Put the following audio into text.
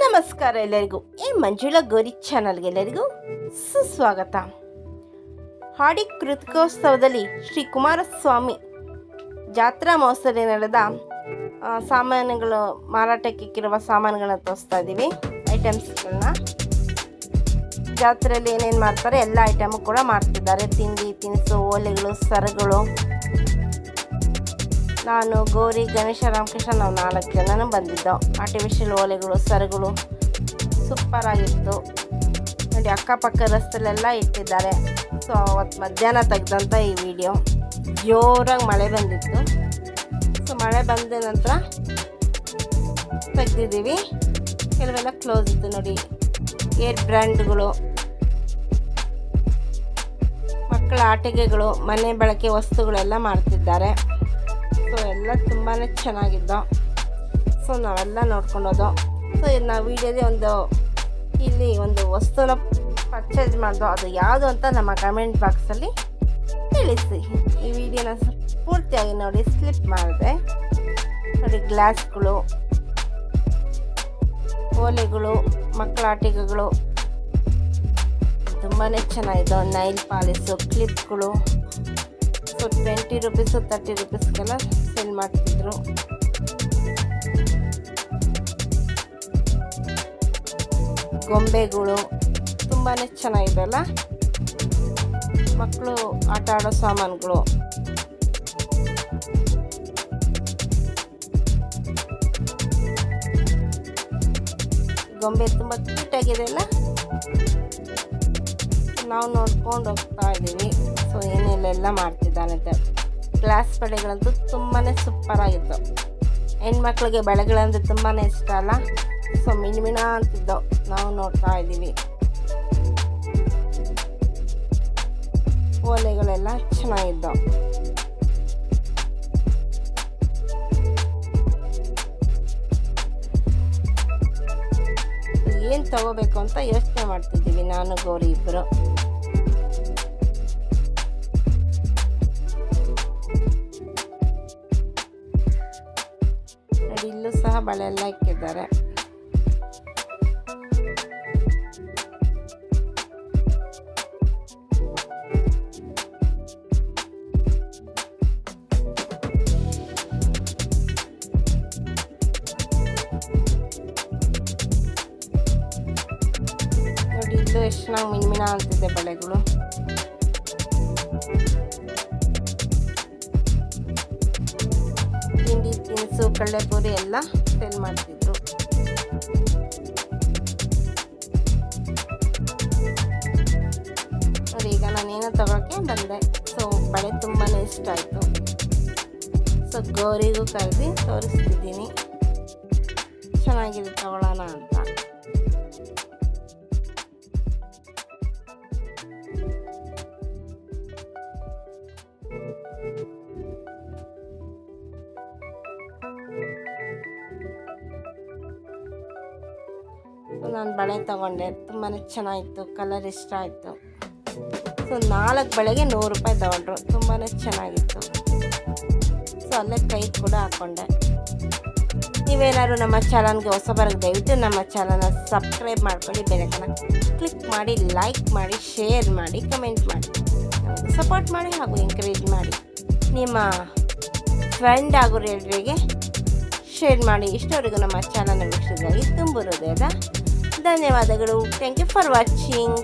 ನಮಸ್ಕಾರ ಎಲ್ಲರಿಗೂ. ಈ ಮಂಜುಳಾ ಗೋರಿ ಚಾನಲ್ಗೆ ಎಲ್ಲರಿಗೂ ಸುಸ್ವಾಗತ. ಹಾಡಿ ಕೃತಿಕೋತ್ಸವದಲ್ಲಿ ಶ್ರೀ ಕುಮಾರಸ್ವಾಮಿ ಜಾತ್ರಾ ಮಹೋತ್ಸವದಲ್ಲಿ ನಡೆದ ಸಾಮಾನುಗಳು, ಮಾರಾಟಕ್ಕೆ ಇಕ್ಕಿರುವ ಸಾಮಾನುಗಳನ್ನ ತೋರಿಸ್ತಾ ಇದ್ದೀವಿ. ಐಟಮ್ಸ್ಗಳನ್ನ ಜಾತ್ರೆಯಲ್ಲಿ ಏನೇನು ಮಾಡ್ತಾರೆ, ಎಲ್ಲ ಐಟಮು ಕೂಡ ಮಾಡ್ತಿದ್ದಾರೆ. ತಿಂಡಿ, ತಿನಿಸು, ಓಲೆಗಳು, ಸರಗಳು. ನಾನು ಗೌರಿ ಗಣೇಶ ರಾಮಕೃಷ್ಣ ನಾವು ನಾಲ್ಕು ಜನನೂ ಬಂದಿದ್ದೋ. ಆರ್ಟಿಫಿಷಿಯಲ್ ಓಲೆಗಳು, ಸರಗಳು ಸೂಪರ್ ಆಗಿತ್ತು. ನೋಡಿ ಅಕ್ಕಪಕ್ಕ ರಸ್ತೆಲೆಲ್ಲ ಇಟ್ಟಿದ್ದಾರೆ. ಸೊ ಅವತ್ತು ಮಧ್ಯಾಹ್ನ ತೆಗೆದಂಥ ಈ ವಿಡಿಯೋ ಜೋರಾಗಿ ಮಳೆ ಬಂದಿತ್ತು. ಸೊ ಮಳೆ ಬಂದ ನಂತರ ತೆಗ್ದಿದ್ದೀವಿ. ಕೆಲವೆಲ್ಲ ಕ್ಲೋಸ್ ಇತ್ತು ನೋಡಿ. ಏರ್ ಬ್ರ್ಯಾಂಡ್ಗಳು, ಮಕ್ಕಳ ಆಟಿಕೆಗಳು, ಮನೆ ಬಳಕೆ ವಸ್ತುಗಳೆಲ್ಲ ಮಾಡ್ತಿದ್ದಾರೆ ಸೊ, ಎಲ್ಲ ತುಂಬಾ ಚೆನ್ನಾಗಿದ್ದು. ಸೊ, ನಾವೆಲ್ಲ ನೋಡ್ಕೊಂಡೋದು. ಸೊ ನಾವು ವೀಡಿಯೋಲಿ ಒಂದು ಇಲ್ಲಿ ಒಂದು ವಸ್ತುನ ಪರ್ಚೇಸ್ ಮಾಡೋದು, ಅದು ಯಾವುದು ಅಂತ ನಮ್ಮ ಕಮೆಂಟ್ ಬಾಕ್ಸಲ್ಲಿ ತಿಳಿಸಿ. ಈ ವಿಡಿಯೋನ ಪೂರ್ತಿಯಾಗಿ ನೋಡಿ ಸ್ಲಿಪ್ ಮಾಡಿದೆ. ನೋಡಿ ಗ್ಲಾಸ್ಗಳು ಓಲೆಗಳು ಮಕ್ಕಳ ಆಟಿಕೆಗಳು ತುಂಬಾ ಚೆನ್ನಾಗಿದೆ ನೈಲ್ ಪಾಲಿಸು ಕ್ಲಿಪ್ಗಳು ಟ್ವೆಂಟಿ ರುಪೀಸು, ತರ್ಟಿ ರುಪೀಸ್ಗೆಲ್ಲ ಸೆಲ್ ಮಾಡ್ತಿದ್ರು. ಗೊಂಬೆಗಳು ತುಂಬಾ ಚೆನ್ನಾಗಿದೆಲ್ಲ ಮಕ್ಕಳು ಆಟ ಆಡೋ ಸಾಮಾನುಗಳು. ಗೊಂಬೆ ತುಂಬ ಕ್ಯೂಟಾಗಿದೆ ಅಲ್ಲ? ನಾವು ನೋಡ್ಕೊಂಡು ಹೋಗ್ತಾ ಇದ್ದೀವಿ. ಸೊ ಏನಿಲ್ಲೆಲ್ಲ ಮಾಡ್ತಿದ್ದಾನಂತೆ. ಗ್ಲಾಸ್ ಬಳೆಗಳಂತೂ ತುಂಬಾ ಸೂಪರ್ ಆಗಿತ್ತು. ಹೆಣ್ಮಕ್ಳಿಗೆ ಬಳೆಗಳಂದ್ರೆ ತುಂಬಾ ಇಷ್ಟ ಅಲ್ಲ? ಸೊ ಮಿಣ್ಮಿಣ ಅಂತಿದ್ದೋ ನಾವು ನೋಡ್ತಾ ಇದ್ದೀವಿ. ಓಲೆಗಳೆಲ್ಲ ಚೆನ್ನಾಗಿದ್ದವು. ತಗೋಬೇಕು ಅಂತ ಯೋಚನೆ ಮಾಡ್ತಿದ್ದೀವಿ ನಾನು ಗೌರಿ ಇಬ್ಬರು ಇಲ್ಲೂ ಸಹ ಬಳೆ ಎಲ್ಲ ಇಕ್ಕಿದ್ದಾರೆ. ಎಷ್ಟು ಚೆನ್ನಾಗಿ ಮಿನ್ಮಿನ ಅಂತಿದೆ ಬಳೆಗಳು. ತಿಂಡಿ, ತಿನಿಸು ಕಡಲೆಪುರಿ ಎಲ್ಲ ಸೇಲ್ ಮಾಡ್ತಿದ್ರು. ನೋಡಿ ಈಗ ನಾನೇನೋ ತಗೊಳಕ್ಕೆ ಬಂದೆ. ಸೊ ಬಳೆ ತುಂಬಾ ಇಷ್ಟ ಆಯಿತು. ಸೊ ಗೌರಿಗೂ ಕರೆದು ತೋರಿಸ್ತಿದ್ದೀನಿ. ಚೆನ್ನಾಗಿದೆ ತಗೊಳ್ಳೋಣ ಅಂತ. ನಾನು ಬಳೆ ತಗೊಂಡೆ. ತುಂಬಾ ಚೆನ್ನಾಗಿತ್ತು. ಕಲರ್ ಇಷ್ಟ ಆಯಿತು. ಸೊ ನಾಲ್ಕು ಬಳೆಗೆ ನೂರು ರೂಪಾಯಿ ತಗೊಂಡ್ರು. ತುಂಬಾ ಚೆನ್ನಾಗಿತ್ತು. ಸೊ ಅಲ್ಲೇ ಕೈ ಕೂಡ ಹಾಕ್ಕೊಂಡೆ ನೀವೇನಾದ್ರು ನಮ್ಮ ಚಾನಲ್ಗೆ ಹೊಸಬರಿಗೆ ದಯವಿಟ್ಟು ನಮ್ಮ ಚಾನಲ್ನ ಸಬ್ಸ್ಕ್ರೈಬ್ ಮಾಡ್ಕೊಳ್ಳಿ ಬೆಳಕನ್ನ ಕ್ಲಿಕ್ ಮಾಡಿ ಲೈಕ್ ಮಾಡಿ ಶೇರ್ ಮಾಡಿ ಕಮೆಂಟ್ ಮಾಡಿ. ಸಪೋರ್ಟ್ ಮಾಡಿ ಹಾಗೂ ಎಂಕರೇಜ್ ಮಾಡಿ. ನಿಮ್ಮ ಫ್ರೆಂಡ್ ಹಾಗೂ ರೇಡ್ರಿಗೆ ಶೇರ್ ಮಾಡಿ. ಇಷ್ಟವರೆಗೂ ನಮ್ಮ ಚಾನಲ್ ವೀಕ್ಷಿಸಿದಾಗಿ ತುಂಬ ಹೃದಯದ ಧನ್ಯವಾದಗಳು ಥ್ಯಾಂಕ್ ಯು ಫಾರ್ ವಾಚಿಂಗ್